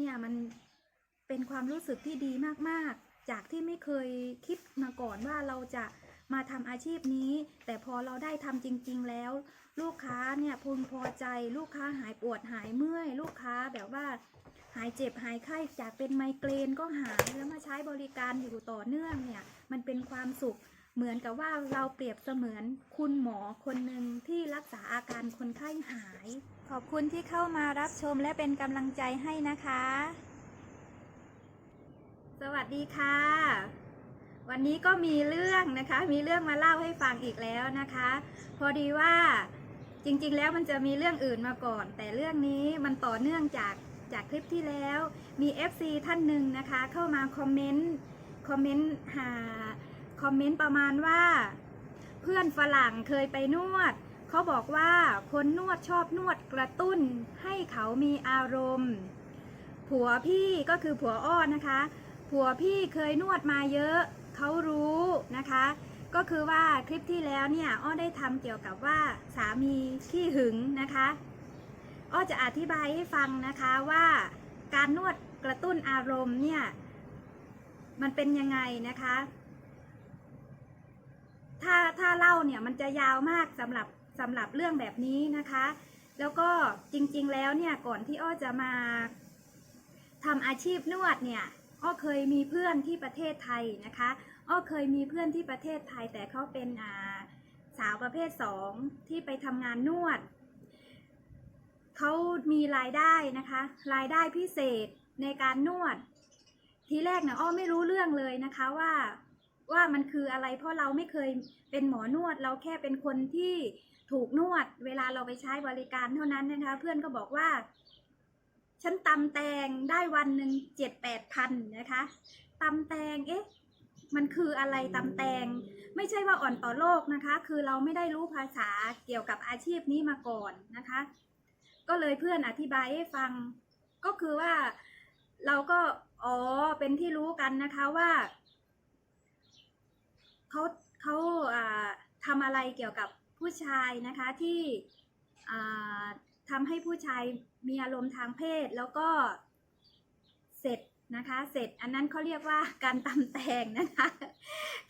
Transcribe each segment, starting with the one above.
เนี่ยมันเป็นความรู้สึกที่ดีมากๆ จากที่ไม่เคยคิดมาก่อนว่าเราจะมาทำอาชีพนี้ แต่พอเราได้ทำจริง ๆ แล้ว ลูกค้าเนี่ยพึงพอใจ ลูกค้าหายปวดหายเมื่อย ลูกค้าแบบว่า หายเจ็บหายไข้จากเป็นไมเกรนก็หายแล้วมาใช้บริการอยู่ต่อเนื่องเนี่ย มันเป็นความสุขเหมือนกับว่าเราเปรียบเสมือนคุณหมอคนหนึ่งที่รักษาอาการคนไข้หาย ขอบคุณที่เข้ามารับชมและเป็นกำลังใจให้นะคะ สวัสดีค่ะ วันนี้ก็มีเรื่องนะคะ มีเรื่องมาเล่าให้ฟังอีกแล้วนะคะ พอดีว่าจริงๆ แล้วมันจะมีเรื่องอื่นมาก่อน แต่เรื่องนี้มันต่อเนื่องจากจากคลิปที่แล้วมี FC ท่านหนึ่งนะคะ เข้ามาคอมเมนต์คอมเมนต์หาคอมเมนต์ประมาณว่า เพื่อนฝรั่งเคยไปนวด เขาบอกว่าคนนวดชอบนวดกระตุ้นให้เขามีอารมณ์ ผัวพี่ก็คือผัวอ้อนะคะ ผัวพี่เคยนวดมาเยอะเขารู้นะคะ ก็คือว่าคลิปที่แล้วเนี่ยอ้อได้ทำเกี่ยวกับว่าสามีขี้หึงนะคะอ้อจะอธิบายให้ฟังนะคะว่าการนวดกระตุ้นอารมณ์เนี่ยมันเป็นยังไงนะคะ ถ้าถ้าเล่าเนี่ยมันจะยาวมากสำหรับ สำหรับเรื่องแบบนี้นะคะ แล้วก็จริงๆแล้วเนี่ยก่อนที่อ้อจะมาทำอาชีพนวดเนี่ยอ้อเคยมีเพื่อนที่ประเทศไทยนะคะอ้อเคยมีเพื่อนที่ประเทศไทย แต่เขาเป็นอาสาวประเภทสองที่ไปทำงานนวดเขามีรายได้นะคะ รายได้พิเศษในการนวด ทีแรกเนี่ยอ้อไม่รู้เรื่องเลยนะคะว่าว่ามันคืออะไรเพราะเราไม่เคยเป็นหมอนวด เราแค่เป็นคนที่ ถูกนวด เวลาเราไปใช้บริการเท่านั้นนะคะ เพื่อนก็บอกว่า ฉันตำแตงได้วันหนึ่งเจ็ดแปดพันนะคะตำแตงเอ๊ะมันคืออะไรตำแตง ไม่ใช่ว่าอ่อนต่อโลกนะคะ คือเราไม่ได้รู้ภาษาเกี่ยวกับอาชีพนี้มาก่อนนะคะ ก็เลยเพื่อนอธิบายให้ฟัง ก็คือว่าเราก็อ๋อเป็นที่รู้กันนะคะว่าเขาเขาอ่าทำอะไรเกี่ยวกับ ผู้ชายนะคะที่ทำให้ผู้ชายมีอารมณ์ทางเพศแล้วก็เสร็จนะคะ เสร็จอันนั้นเขาเรียกว่าการตำแตงนะคะ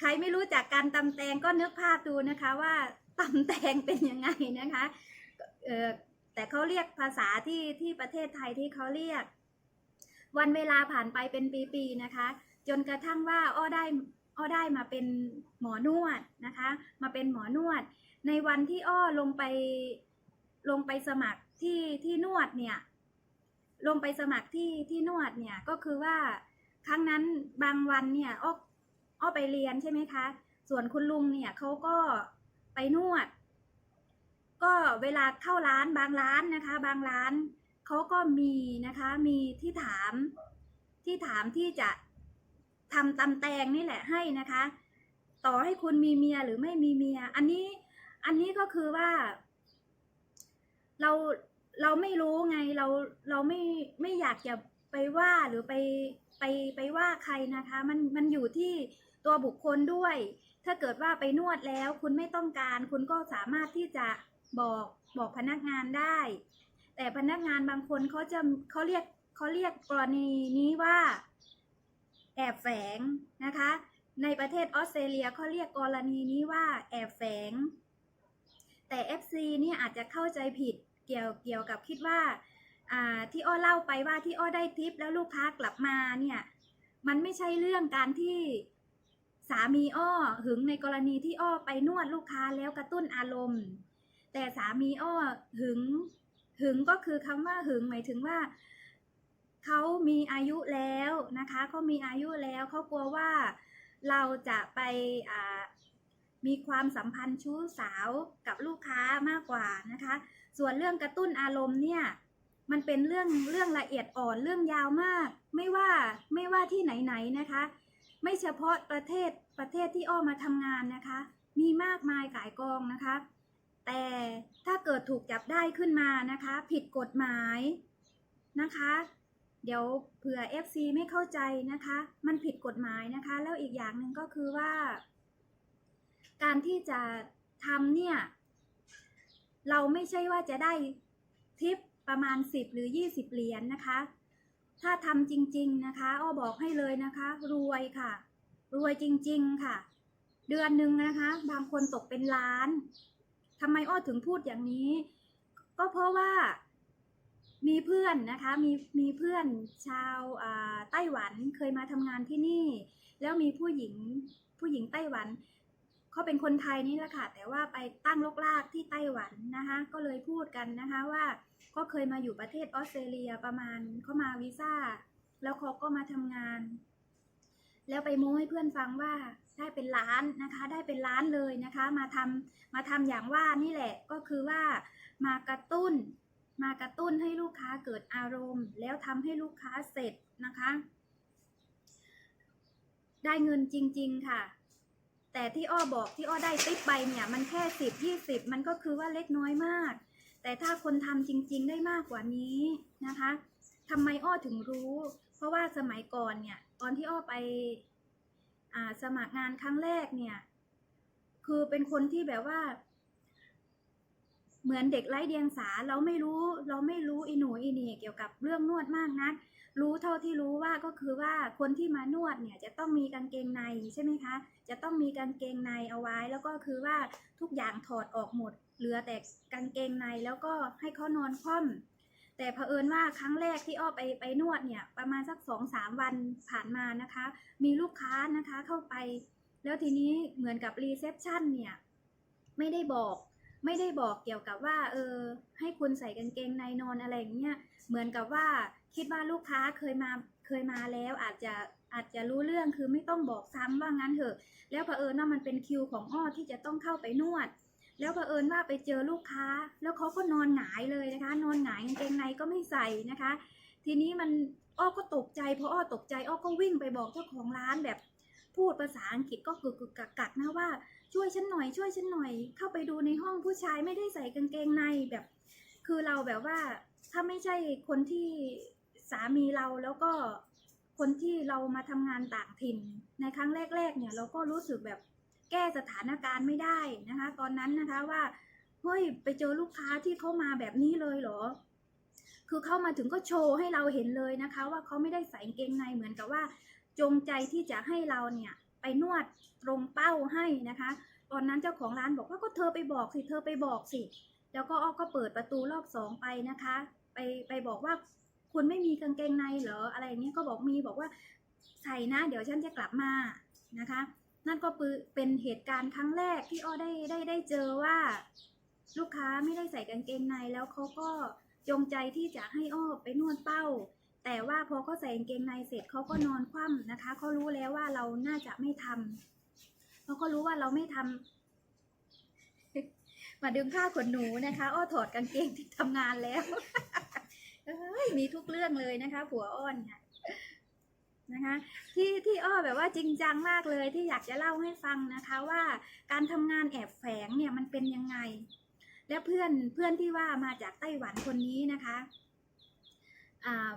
ใครไม่รู้จักการตำแตงก็นึกภาพดูนะคะว่าตำแตงเป็นยังไงนะคะแต่เขาเรียกภาษาที่ที่ประเทศไทยที่เขาเรียก วันเวลาผ่านไปเป็นปีๆนะคะ จนกระทั่งว่าอ้อได้อ้อได้มาเป็นหมอนวดนะคะ มาเป็นหมอนวด ในวันที่อ้อลงไปลงไปสมัครที่ที่นวดเนี่ย ลงไปสมัครที่ที่นวดเนี่ยก็คือว่าครั้งนั้นบางวันเนี่ยอ้ออ้อไปเรียนใช่ไหมคะ ส่วนคุณลุงเนี่ยเขาก็ไปนวด ก็เวลาเข้าร้านบางร้านนะคะ บางร้านเขาก็มีนะคะ มีที่ถามที่ถามที่จะทำตำแตงนี่แหละให้นะคะ ต่อให้คุณมีเมียหรือไม่มีเมีย อันนี้ อันนี้ก็คือว่า เราเราไม่รู้ไงเราเราไม่ไม่อยากจะไปว่าหรือไปไปไปว่าใครนะคะ มันมันอยู่ที่ตัวบุคคลด้วย ถ้าเกิดว่าไปนวดแล้ว คุณไม่ต้องการ คุณก็สามารถที่จะบอกบอกพนักงานได้ แต่พนักงานบางคนเขาจะเขาเรียกเขาเรียกกรณีนี้ว่า แอบแฝงนะคะ ในประเทศออสเตรเลียเขาเรียกกรณีนี้ว่าแอบแฝง แต่ FC เนี่ยอาจจะเข้าใจผิดเกี่ยวเกี่ยวกับคิดว่าอ่าที่อ้อเล่าไปว่าที่อ้อได้ทิปแล้วลูกค้ากลับมาเนี่ย มันไม่ใช่เรื่องการที่สามีอ้อหึงในกรณีที่อ้อไปนวดลูกค้าแล้วกระตุ้นอารมณ์ แต่สามีอ้อหึงหึงก็คือคำว่าหึงหมายถึงว่าเขามีอายุแล้วนะคะเขามีอายุแล้วเขากลัวว่าเราจะไปอ่า มีความสัมพันธ์ชู้สาวกับลูกค้ามากกว่านะคะ ส่วนเรื่องกระตุ้นอารมณ์เนี่ยมันเป็นเรื่องเรื่องละเอียดอ่อนเรื่องยาวมาก ไม่ว่าไม่ว่าที่ไหนๆนะคะ ไม่เฉพาะประเทศประเทศที่อ้อมาทำงานนะคะ มีมากมายกายกองนะคะ แต่ถ้าเกิดถูกจับได้ขึ้นมานะคะ ผิดกฎหมายนะคะ เดี๋ยวเผื่อ FC ไม่เข้าใจนะคะ มันผิดกฎหมายนะคะ แล้วอีกอย่างหนึ่งก็คือว่า การที่จะทำเนี่ย เราไม่ใช่ว่าจะได้ทิปประมาณ 10 หรือ 20 เหรียญนะคะ ถ้าทำจริง ๆนะคะ อ้อบอกให้เลยนะคะ รวยค่ะ รวยจริง ๆค่ะ เดือนหนึ่งนะคะ บางคนตกเป็นล้านทำไมอ้อถึงพูดอย่างนี้ ก็เพราะว่ามีเพื่อนนะคะมีมีเพื่อนชาวไต้หวันเคยมาทำงานที่นี่ แล้วมีผู้หญิงผู้หญิงไต้หวัน เขาเป็นคนไทยนี่แหละค่ะ แต่ว่าไปตั้งลกลากที่ไต้หวันนะคะ ก็เลยพูดกันนะคะว่าก็เคยมาอยู่ประเทศออสเตรเลียประมาณเขามาวีซ่า แล้วเขาก็มาทำงาน แล้วไปโม้ให้เพื่อนฟังว่าได้เป็นล้านนะคะ ได้เป็นล้านเลยนะคะ มาทำมาทำอย่างว่านี่แหละก็คือว่ามากระตุ้น มากระตุ้นให้ลูกค้าเกิดอารมณ์ แล้วทำให้ลูกค้าเสร็จนะคะ ได้เงินจริง ๆ ค่ะ แต่ที่อ้อบอกที่อ้อได้ติ๊บไปเนี่ย มันแค่สิบยี่สิบมันก็คือว่าเล็กน้อยมาก แต่ถ้าคนทำจริง ๆ ได้มากกว่านี้นะคะทำไมอ้อถึงรู้ เพราะว่าสมัยก่อนเนี่ย ตอนที่อ้อไปอ่าสมัครงานครั้งแรกเนี่ย คือเป็นคนที่แบบว่า เหมือนเด็กไร้เดียงสาเราไม่รู้ เราไม่รู้อีหนูอีเนี่เกี่ยวกับเรื่องนวดมากนัก รู้เท่าที่รู้ว่าก็คือว่าคนที่มานวดเนี่ยจะต้องมีกางเกงในใช่ไหมคะ จะต้องมีกางเกงในเอาไว้ แล้วก็คือว่าทุกอย่างถอดออกหมด เหลือแต่กางเกงในแล้วก็ให้เขานอนคว่ำแต่เผอิญว่าครั้งแรกที่อ้อไปไปนวดเนี่ยประมาณสักสองสามวันผ่านมานะคะ มีลูกค้านะคะเข้าไป แล้วทีนี้เหมือนกับรีเซพชันเนี่ยไม่ได้บอกไม่ได้บอกเกี่ยวกับว่าเออให้คุณใส่กางเกงในนอนอะไรอย่างเงี้ยเหมือนกับว่า คิดว่าลูกค้าเคยมาเคยมาแล้ว อาจจะอาจจะรู้เรื่องคือไม่ต้องบอกซ้ำว่างั้นเถอะ แล้วเผอิญว่ามันเป็นคิวของอ้อที่จะต้องเข้าไปนวด แล้วเผอิญว่าไปเจอลูกค้า แล้วเขาก็นอนหงายเลยนะคะ นอนหงายกางเกงในก็ไม่ใส่นะคะ ทีนี้มันอ้อก็ตกใจพออ้อตกใจอ้อก็วิ่งไปบอกเจ้าของร้านแบบ พูดภาษาอังกฤษก็กึกกึกกักกักนะว่าช่วยฉันหน่อยช่วยฉันหน่อย เข้าไปดูในห้องผู้ชายไม่ได้ใส่กางเกงในแบบ คือเราแบบว่าถ้าไม่ใช่คนที่ สามีเราแล้วก็คนที่เรามาทำงานต่างถิ่น ในครั้งแรก ๆ เนี่ยเราก็รู้สึกแบบแก้สถานการณ์ไม่ได้นะคะ ตอนนั้นนะคะว่าเฮ้ยไปเจอลูกค้าที่เข้ามาแบบนี้เลยเหรอ คือเข้ามาถึงก็โชว์ให้เราเห็นเลยนะคะ ว่าเขาไม่ได้ใส่เกงในเหมือนกับว่า จงใจที่จะให้เราเนี่ยไปนวดตรงเป้าให้นะคะ ตอนนั้นเจ้าของร้านบอกว่าก็เธอไปบอกสิเธอไปบอกสิ แล้วก็อ้อก็เปิดประตูรอบสองไปนะคะ ไปไปบอกว่า คุณไม่มีกางเกงในเหรออะไรเงี้ยก็บอกมีบอกว่าใส่นะ เดี๋ยวฉันจะกลับมานะคะ นั่นก็เป็นเหตุการณ์ครั้งแรกที่อ้อได้ได้ได้เจอว่า ลูกค้าไม่ได้ใส่กางเกงในแล้วเขาก็จงใจที่จะให้อ้อไปนวดเป้า แต่ว่าพอเขาใส่กางเกงในเสร็จเขาก็นอนคว่ำนะคะเขารู้แล้วว่าเราน่าจะไม่ทำเขาก็รู้ว่าเราไม่ทำมาดึงผ้าขนหนูนะคะ อ้อถอดกางเกงที่ทำงานแล้ว อ้ยมีทุกเรื่องเลยนะคะ ผัวอ้อนเนี่ยนะคะ ที่ที่อ้อแบบว่าจริงจังมากเลยที่อยากจะเล่าให้ฟังนะคะว่าการทำงานแอบแฝงเนี่ยมันเป็นยังไง แล้วเพื่อนเพื่อนที่ว่ามาจากไต้หวันคนนี้นะคะอ่า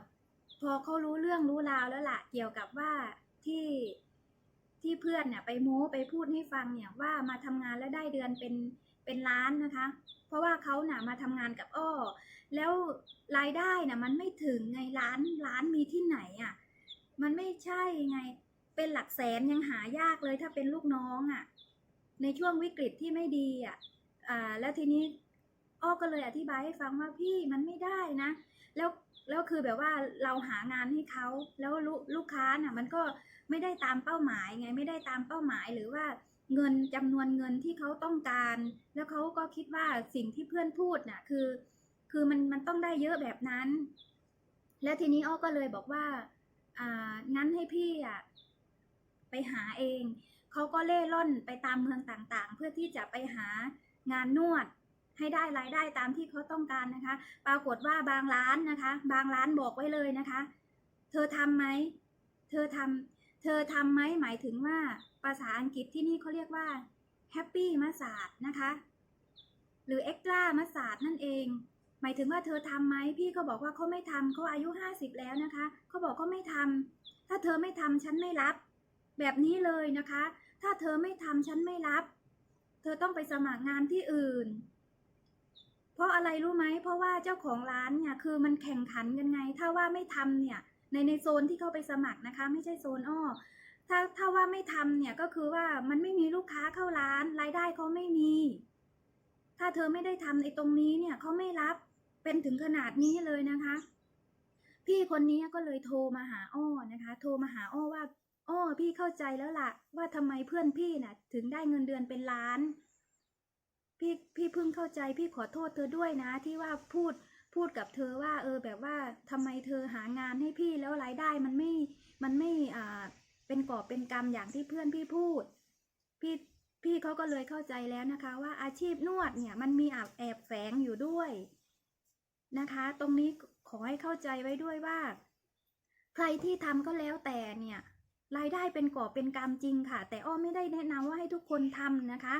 พอเขารู้เรื่องรู้ราวแล้วล่ะเกี่ยวกับว่าที่ที่เพื่อนเนี่ยไปโม้ไปพูดให้ฟังเนี่ยว่ามาทำงานแล้วได้เดือนเป็น เป็นล้านนะคะ เพราะว่าเขาน่ะมาทำงานกับอ้อ แล้วรายได้น่ะมันไม่ถึงไงล้านล้านมีที่ไหนอะ มันไม่ใช่ไง เป็นหลักแสนยังหายากเลยถ้าเป็นลูกน้องอะ ในช่วงวิกฤตที่ไม่ดีอะอ่าแล้วทีนี้อ้อก็เลยอธิบายให้ฟังว่าพี่มันไม่ได้นะ แล้วแล้วคือแบบว่าเราหางานให้เขาแล้วลูกลูกค้าน่ะ มันก็ไม่ได้ตามเป้าหมายไงไม่ได้ตามเป้าหมายหรือว่า เงินจำนวนเงินที่เขาต้องการ แล้วเขาก็คิดว่าสิ่งที่เพื่อนพูดน่ะคือ คือมันมันต้องได้เยอะแบบนั้น แล้วทีนี้อ้อก็เลยบอกว่าอ่างั้นให้พี่อะไปหาเอง เขาก็เล่ร่อนไปตามเมืองต่างๆ เพื่อที่จะไปหางานนวดให้ได้รายได้ตามที่เขาต้องการนะคะ ปรากฏว่าบางร้านนะคะ บางร้านบอกไว้เลยนะคะ เธอทำไหม เธอทำเธอทำไหมหมายถึงว่า ภาษาอังกฤษที่นี่เขาเรียกว่า happy massage นะคะ หรือ extra massage นั่นเอง หมายถึงว่าเธอทำไหมพี่เขาบอกว่าเขาไม่ทำเขาอายุห้าสิบแล้วนะคะเขาบอกเขาไม่ทำถ้าเธอไม่ทำฉันไม่รับ แบบนี้เลยนะคะ ถ้าเธอไม่ทำฉันไม่รับ เธอต้องไปสมัครงานที่อื่นเพราะอะไรรู้ไหม เพราะว่าเจ้าของร้านเนี่ยคือมันแข่งขันกันไง ถ้าว่าไม่ทำเนี่ยในในโซนที่เข้าไปสมัครนะคะ ไม่ใช่โซนอ้อ ถ้าถ้าว่าไม่ทำเนี่ยก็คือว่ามันไม่มีลูกค้าเข้าร้าน รายได้เขาไม่มี ถ้าเธอไม่ได้ทำไอ้ตรงนี้เนี่ยเขาไม่รับเป็นถึงขนาดนี้เลยนะคะ พี่คนนี้ก็เลยโทรมาหาอ้อนะคะ โทรมาหาอ้อว่าอ้อพี่เข้าใจแล้วล่ะ ว่าทำไมเพื่อนพี่น่ะ ถึงได้เงินเดือนเป็นล้าน พี่พี่เพิ่งเข้าใจพี่ขอโทษเธอด้วยนะ ที่ว่าพูดพูดกับเธอว่า เออแบบว่าทำไมเธอหางานให้พี่แล้วรายได้มันไม่มันไม่อ่า เป็นกอบเป็นกรรมอย่างที่เพื่อนพี่พูด พี่พี่เขาก็เลยเข้าใจแล้วนะคะ ว่าอาชีพนวดเนี่ยมันมีแอบแอบแฝงอยู่ด้วยนะคะ ตรงนี้ขอให้เข้าใจไว้ด้วยว่า ใครที่ทำก็แล้วแต่เนี่ย รายได้เป็นกอบเป็นกรรมจริงค่ะ แต่อ้อไม่ได้แนะนำว่าให้ทุกคนทำนะคะ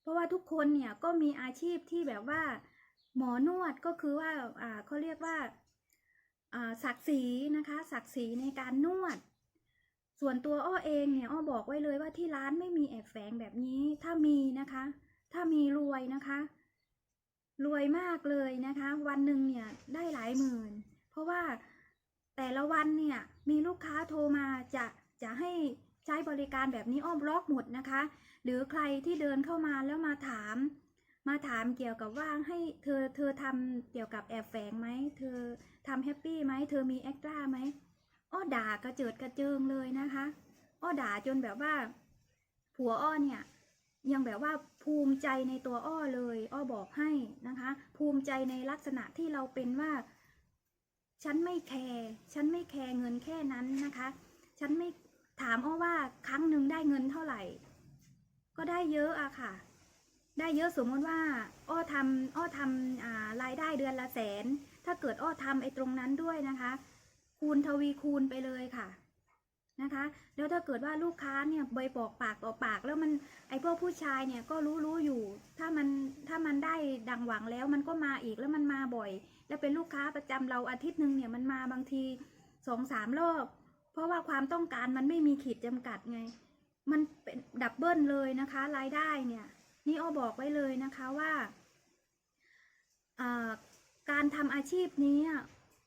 เพราะว่าทุกคนเนี่ยก็มีอาชีพที่แบบว่า หมอนวดก็คือว่าอ่าเขาเรียกว่าอ่าศักดิ์ศรีนะคะศักดิ์ศรีในการนวด ส่วนตัวอ้อเองเนี่ยอ้อบอกไว้เลยว่าที่ร้านไม่มีแอบแฝงแบบนี้ ถ้ามีนะคะ ถ้ามีรวยนะคะ รวยมากเลยนะคะ วันหนึ่งเนี่ยได้หลายหมื่น เพราะว่าแต่ละวันเนี่ยมีลูกค้าโทรมาจะจะให้ใช้บริการแบบนี้อ้อมล็อกหมดนะคะ หรือใครที่เดินเข้ามาแล้วมาถาม มาถามเกี่ยวกับว่าให้เธอเธอทำเกี่ยวกับแอบแฝงไหมเธอทำแฮปปี้ไหมเธอมีเอ็กตร้าไหม อ้อด่ากระเจิดกระเจิงเลยนะคะ อ้อด่าจนแบบว่า ผัวอ้อเนี่ย ยังแบบว่าภูมิใจในตัวอ้อเลย อ้อบอกให้นะคะ ภูมิใจในลักษณะที่เราเป็นว่า ฉันไม่แคร์ฉันไม่แคร์เงินแค่นั้นนะคะ ฉันไม่ถามอ้อว่าครั้งหนึ่งได้เงินเท่าไหร่ ก็ได้เยอะอะค่ะ ได้เยอะสมมติว่า อ้อทำอ้อทำอารายได้เดือนละแสน ถ้าเกิดอ้อทำไอ้ตรงนั้นด้วยนะคะ คูณทวีคูณไปเลยค่ะนะคะแล้วถ้าเกิดว่าลูกค้าเนี่ยใบบอกปากต่อปากแล้วมันไอ้พวกผู้ชายเนี่ยก็รู้รู้อยู่ ถ้ามันถ้ามันได้ดังหวังแล้วมันก็มาอีกแล้วมันมาบ่อย แล้วเป็นลูกค้าประจำเราอาทิตย์หนึ่งเนี่ยมันมาบางทีสองสามรอบ เพราะว่าความต้องการมันไม่มีขีดจำกัดไง มันเป็นดับเบิลเลยนะคะรายได้เนี่ย นี่อ้อบอกไว้เลยนะคะว่า การทำอาชีพนี้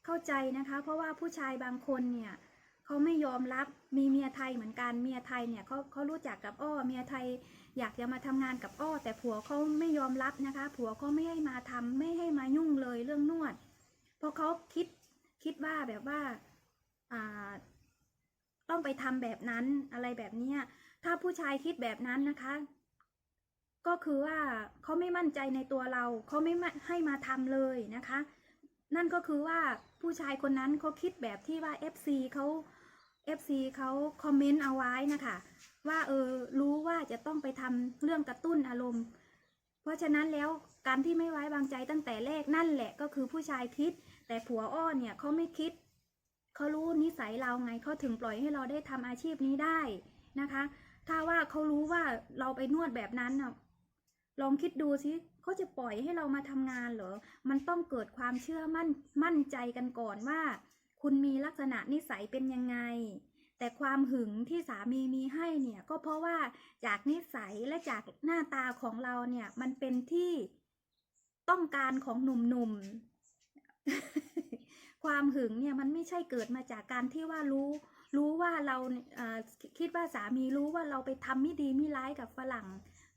เข้าใจนะคะ เพราะว่าผู้ชายบางคนเนี่ยเขาไม่ยอมรับมีเมียไทยเหมือนกันเมียไทยเนี่ยเขาเขารู้จักกับอ้อเมียไทยอยากจะมาทำงานกับอ้อ แต่ผัวเขาไม่ยอมรับนะคะ ผัวเขาไม่ให้มาทำไม่ให้มายุ่งเลยเรื่องนวด เพราะเขาคิดคิดว่าแบบว่าอ่าต้องไปทำแบบนั้นอะไรแบบเนี้ยถ้าผู้ชายคิดแบบนั้นนะคะ ก็คือว่าเขาไม่มั่นใจในตัวเราเขาไม่ให้มาทำเลยนะคะ นั่นก็คือว่า ผู้ชายคนนั้นเขาคิดแบบที่ว่า FC เขา FC เขาคอมเมนต์เอาไว้นะคะว่าเออรู้ว่าจะต้องไปทำเรื่องกระตุ้นอารมณ์ เพราะฉะนั้นแล้วการที่ไม่ไว้วางใจตั้งแต่แรกนั่นแหละก็คือผู้ชายคิด แต่ผัวอ้อนเนี่ยเขาไม่คิดเขารู้นิสัยเราไงเขาถึงปล่อยให้เราได้ทำอาชีพนี้ได้นะคะ ถ้าว่าเขารู้ว่าเราไปนวดแบบนั้นน่ะลองคิดดูสิ เขาจะปล่อยให้เรามาทำงานเหรอ มันต้องเกิดความเชื่อมั่นมั่นใจกันก่อนว่า คุณมีลักษณะนิสัยเป็นยังไง แต่ความหึงที่สามีมีให้เนี่ย ก็เพราะว่าจากนิสัยและจากหน้าตาของเราเนี่ย มันเป็นที่ต้องการของหนุ่มๆ ความหึงเนี่ยมันไม่ใช่เกิดมาจากการที่ว่ารู้รู้ว่าเราเคิดว่าสามีรู้ว่าเราไปทำไม่ดีไม่ร้ายกับฝรั่ง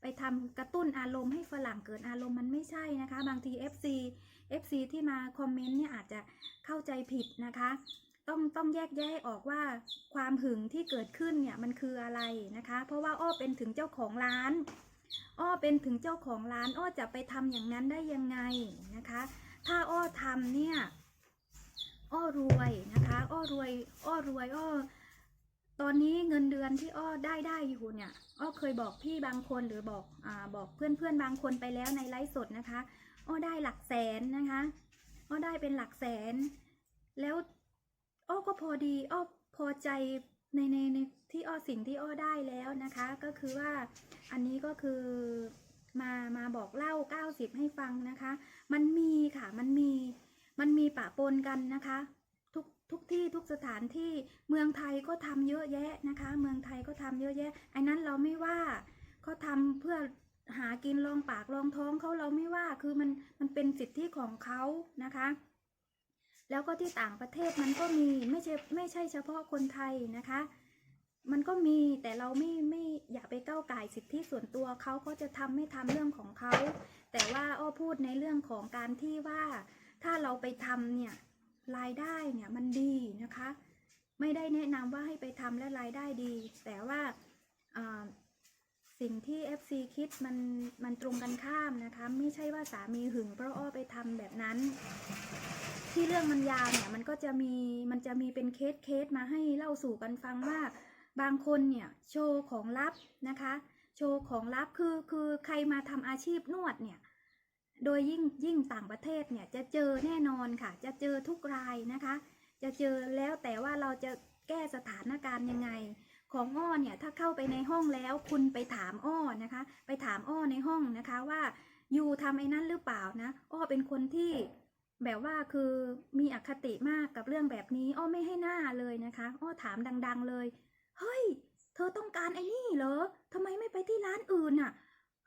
ไปทำกระตุ้นอารมณ์ให้ฝรั่งเกิดอารมณ์มันไม่ใช่นะคะ บางที FC FC ที่มาคอมเมนต์เนี่ยอาจจะเข้าใจผิดนะคะ ต้องต้องแยกแยะออกว่าความหึงที่เกิดขึ้นเนี่ยมันคืออะไรนะคะ เพราะว่าอ้อเป็นถึงเจ้าของร้าน อ้อเป็นถึงเจ้าของร้าน อ้อจะไปทำอย่างนั้นได้ยังไงนะคะ ถ้าอ้อทำเนี่ย อ้อรวยนะคะ อ้อรวย อ้อรวย อ้อ ตอนนี้เงินเดือนที่อ้อได้ได้อยู่เนี่ยอ้อเคยบอกพี่บางคนหรือบอกอ่าบอกเพื่อนเพื่อนบางคนไปแล้วในไลฟ์สดนะคะอ้อได้หลักแสนนะคะอ้อได้เป็นหลักแสน แล้วอ้อก็พอดีอ้อพอใจในในในที่อ้อสิ่งที่อ้อได้แล้วนะคะ ก็คือว่าอันนี้ก็คือมามาบอกเล่า 90 ให้ฟังนะคะ มันมีค่ะมันมีมันมีปะปนกันนะคะ ทุกที่ทุกสถานที่เมืองไทยก็ทำเยอะแยะนะคะ เมืองไทยก็ทำเยอะแยะไอ้นั้นเราไม่ว่าเขาทำเพื่อหากินรองปากรองท้องเขาเราไม่ว่าคือมันมันเป็นสิทธิของเขานะคะ แล้วก็ที่ต่างประเทศมันก็มีไม่ใช่ไม่ใช่เฉพาะคนไทยนะคะ มันก็มีแต่เราไม่ไม่อย่าไปก้าวไก่สิทธิส่วนตัวเขาก็จะทำไม่ทำเรื่องของเขาแต่ว่าอ้อพูดในเรื่องของการที่ว่าถ้าเราไปทำเนี่ย รายได้เนี่ยมันดีนะคะ ไม่ได้แนะนำว่าให้ไปทำและรายได้ดี แต่ว่าสิ่งที่ FC คิดมันมันตรงกันข้ามนะคะ ไม่ใช่ว่าสามีหึงเพราะอ้อไปทำแบบนั้น ที่เรื่องมันยาวเนี่ยมันก็จะมีมันจะมีเป็นเคสเคสมาให้เล่าสู่กันฟังว่าบางคนเนี่ยโชว์ของลับนะคะ โชว์ของลับคือคือใครมาทำอาชีพนวดเนี่ย โดยยิ่งยิ่งต่างประเทศเนี่ยจะเจอแน่นอนค่ะ จะเจอทุกรายนะคะ จะเจอแล้วแต่ว่าเราจะแก้สถานการณ์ยังไง ของอ้อเนี่ยถ้าเข้าไปในห้องแล้วคุณไปถามอ้อนะคะ ไปถามอ้อในห้องนะคะว่าอยู่ทำไอ้นั้นหรือเปล่านะ อ้อเป็นคนที่แบบว่าคือมีอคติมากกับเรื่องแบบนี้ อ้อไม่ให้หน้าเลยนะคะ อ้อถามดัง ๆเลย เฮ้ย เธอต้องการไอ้นี่เหรอทำไมไม่ไปที่ร้านอื่นน่ะ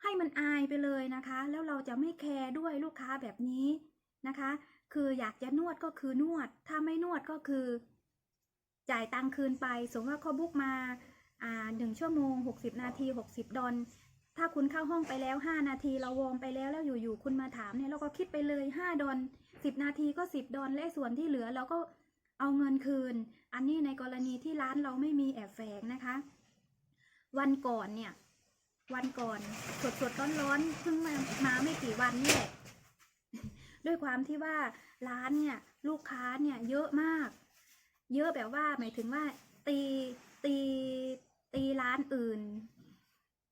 ให้มันอายไปเลยนะคะ แล้วเราจะไม่แคร์ด้วยลูกค้าแบบนี้นะคะ คืออยากจะนวดก็คือนวด ถ้าไม่นวดก็คือ จ่ายตังค์คืนไป สมมติว่าเขาบุ๊กมาอ่าหนึ่งชั่วโมง 60 นาที 60 ดอลถ้าคุณเข้าห้องไปแล้ว 5 นาทีเราวอร์มไปแล้วแล้วอยู่ๆคุณมาถามเนี่ยเราก็คิดไปเลย 5 ดอล10 นาทีก็ 10 ดอลและส่วนที่เหลือเราก็เอาเงินคืน อันนี้ในกรณีที่ร้านเราไม่มีแอบแฝงนะคะ วันก่อนเนี่ย วันก่อนสดสดร้อนร้อนเพิ่งมามาไม่กี่วันนี่แหละ ด้วยความที่ว่าร้านเนี่ยลูกค้าเนี่ยเยอะมาก เยอะแบบว่าหมายถึงว่า ตีตีตีร้านอื่น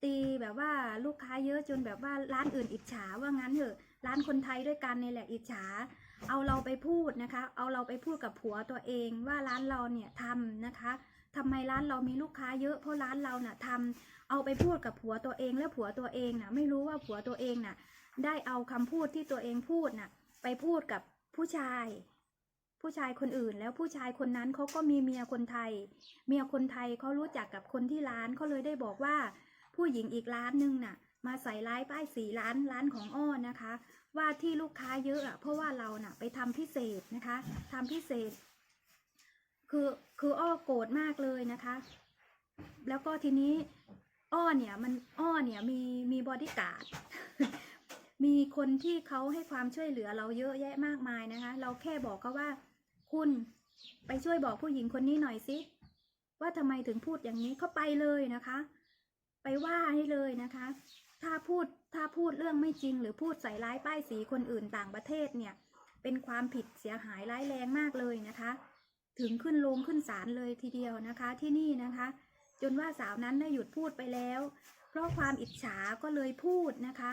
ตีแบบว่าลูกค้าเยอะจนแบบว่าร้านอื่นอิจฉาว่างั้นเถอะร้านคนไทยด้วยกันนี่แหละอิจฉา เอาเราไปพูดนะคะ เอาเราไปพูดกับผัวตัวเองว่าร้านเราเนี่ยทำนะคะ ทำไมร้านเรามีลูกค้าเยอะเพราะร้านเราน่ะทำเอาไปพูดกับผัวตัวเองแล้วผัวตัวเองน่ะ ไม่รู้ว่าผัวตัวเองน่ะ ได้เอาคำพูดที่ตัวเองพูดน่ะ ไปพูดกับผู้ชาย ผู้ชายคนอื่น แล้วผู้ชายคนนั้นเขาก็มีเมียคนไทย เมียคนไทยเขารู้จักกับคนที่ร้านเขาเลยได้บอกว่า ผู้หญิงอีกร้านนึงน่ะ มาใส่ร้ายป้ายสีร้านร้านของอ้อนะคะ ว่าที่ลูกค้าเยอะอะเพราะว่าเราน่ะ ไปทำพิเศษนะคะทำพิเศษ คือคืออ้อโกรธมากเลยนะคะ แล้วก็ทีนี้อ้อเนี่ยมันอ้อเนี่ยมีมีบอดี้การ์ดมีคนที่เขาให้ความช่วยเหลือเราเยอะแยะมากมายนะคะ เราแค่บอกเขาว่า คุณไปช่วยบอกผู้หญิงคนนี้หน่อยสิว่าทำไมถึงพูดอย่างนี้เขาไปเลยนะคะ ไปว่าให้เลยนะคะ ถ้าพูดถ้าพูดเรื่องไม่จริง หรือพูดใส่ร้ายป้ายสีคนอื่นต่างประเทศเนี่ย เป็นความผิดเสียหายร้ายแรงมากเลยนะคะ ถึงขึ้นลงขึ้นศาลเลยทีเดียวนะคะที่นี่นะคะ จนว่าสาวนั้นได้หยุดพูดไปแล้ว เพราะความอิจฉาก็เลยพูดนะคะ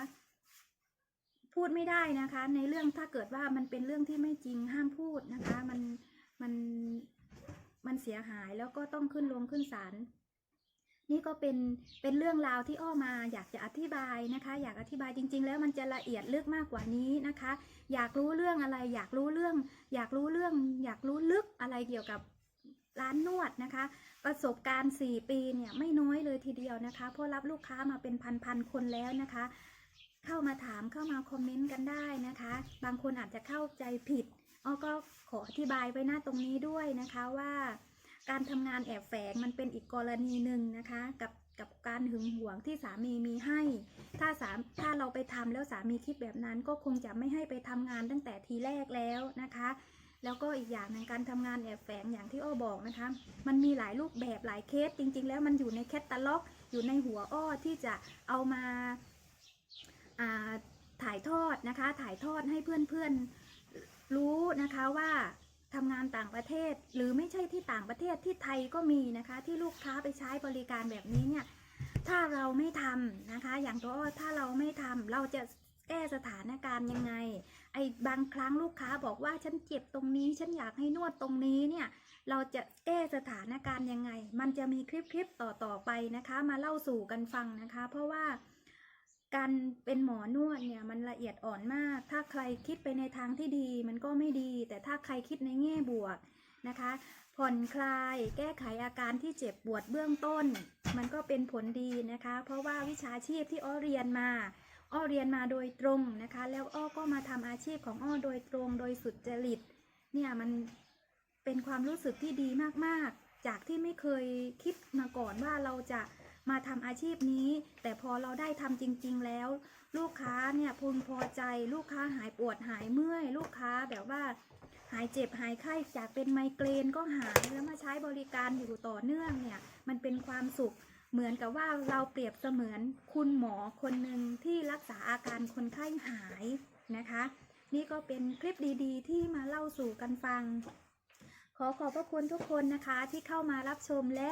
พูดไม่ได้นะคะ ในเรื่องถ้าเกิดว่ามันเป็นเรื่องที่ไม่จริงห้ามพูดนะคะ มันมันมันเสียหายแล้วก็ต้องขึ้นลงขึ้นศาล นี่ก็เป็นเป็นเรื่องราวที่อ้อมาอยากจะอธิบายนะคะ อยากอธิบายจริง ๆ แล้วมันจะละเอียดลึกมากกว่านี้นะคะ อยากรู้เรื่องอะไร อยากรู้เรื่อง อยากรู้เรื่อง อยากรู้ลึกอะไรเกี่ยวกับร้านนวดนะคะ ประสบการณ์ 4 ปีเนี่ยไม่น้อยเลยทีเดียวนะคะ เพราะรับลูกค้ามาเป็นพันๆคนแล้วนะคะ เข้ามาถามเข้ามาคอมเมนต์กันได้นะคะ บางคนอาจจะเข้าใจผิดอ้อก็ขออธิบายไว้หน้าตรงนี้ด้วยนะคะว่า การทำงานแอบแฝงมันเป็นอีกกรณีหนึ่งนะคะกับกับการหึงหวงที่สามีมีให้ ถ้าสามถ้าเราไปทำแล้วสามีคิดแบบนั้นก็คงจะไม่ให้ไปทำงานตั้งแต่ทีแรกแล้วนะคะ แล้วก็อีกอย่างหนึงการทำงานแอบแฝงอย่างที่อ้อบอกนะคะ มันมีหลายรูปแบบหลายเคสจริง ๆ แล้วมันอยู่ในแคตตาล็อก อยู่ในหัวอ้อที่จะเอามาอ่าถ่ายทอดนะคะ ถ่ายทอดให้เพื่อนๆรู้นะคะว่า ทำงานต่างประเทศ หรือไม่ใช่ที่ต่างประเทศที่ไทยก็มีนะคะ ที่ลูกค้าไปใช้บริการแบบนี้เนี่ยถ้าเราไม่ทำนะคะ อย่างตัวถ้าเราไม่ทำเราจะแก้สถานการณ์ยังไง ไอ้บางครั้งลูกค้าบอกว่าฉันเจ็บตรงนี้ ฉันอยากให้นวดตรงนี้เนี่ยเราจะแก้สถานการณ์ยังไง มันจะมีคลิปคลิปต่อต่อๆไปนะคะ มาเล่าสู่กันฟังนะคะ เพราะว่า การเป็นหมอนวดเนี่ยมันละเอียดอ่อนมาก ถ้าใครคิดไปในทางที่ดีมันก็ไม่ดี แต่ถ้าใครคิดในแง่บวกนะคะ ผ่อนคลายแก้ไขอาการที่เจ็บปวดเบื้องต้น มันก็เป็นผลดีนะคะ เพราะว่าวิชาชีพที่อ้อเรียนมา อ้อเรียนมาโดยตรงนะคะ แล้วอ้อก็มาทำอาชีพของอ้อโดยตรงโดยสุดจริตเนี่ยมันเป็นความรู้สึกที่ดีมากๆ จากที่ไม่เคยคิดมาก่อนว่าเราจะ มาทำอาชีพนี้ แต่พอเราได้ทำจริง ๆ แล้ว ลูกค้าเนี่ยพึงพอใจ ลูกค้าหายปวดหายเมื่อย ลูกค้าแบบว่า หายเจ็บหายไข้จากเป็นไมเกรนก็หายแล้วมาใช้บริการอยู่ต่อเนื่องเนี่ย มันเป็นความสุขเหมือนกับว่าเราเปรียบเสมือนคุณหมอคนหนึ่งที่รักษาอาการคนไข้หายนะคะ นี่ก็เป็นคลิปดี ๆ ที่มาเล่าสู่กันฟัง ขอขอบพระคุณทุกคนนะคะที่เข้ามารับชมและ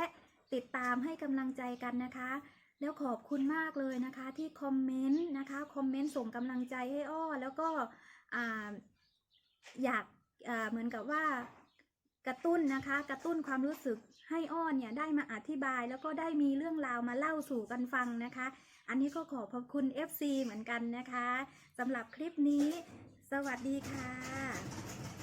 ติดตามให้กำลังใจกันนะคะ แล้วขอบคุณมากเลยนะคะที่คอมเมนต์นะคะคอมเมนต์ส่งกำลังใจให้อ้อ แล้วก็ออยากเหมือนกับว่ากระตุ้นนะคะ กระตุ้นความรู้สึกให้อ้อเนี่ยได้มาอธิบายแล้วก็ได้มีเรื่องราวมาเล่าสู่กันฟังนะคะ อันนี้ก็ขอขอบคุณ FC เหมือนกันนะคะสำหรับคลิปนี้ สวัสดีค่ะ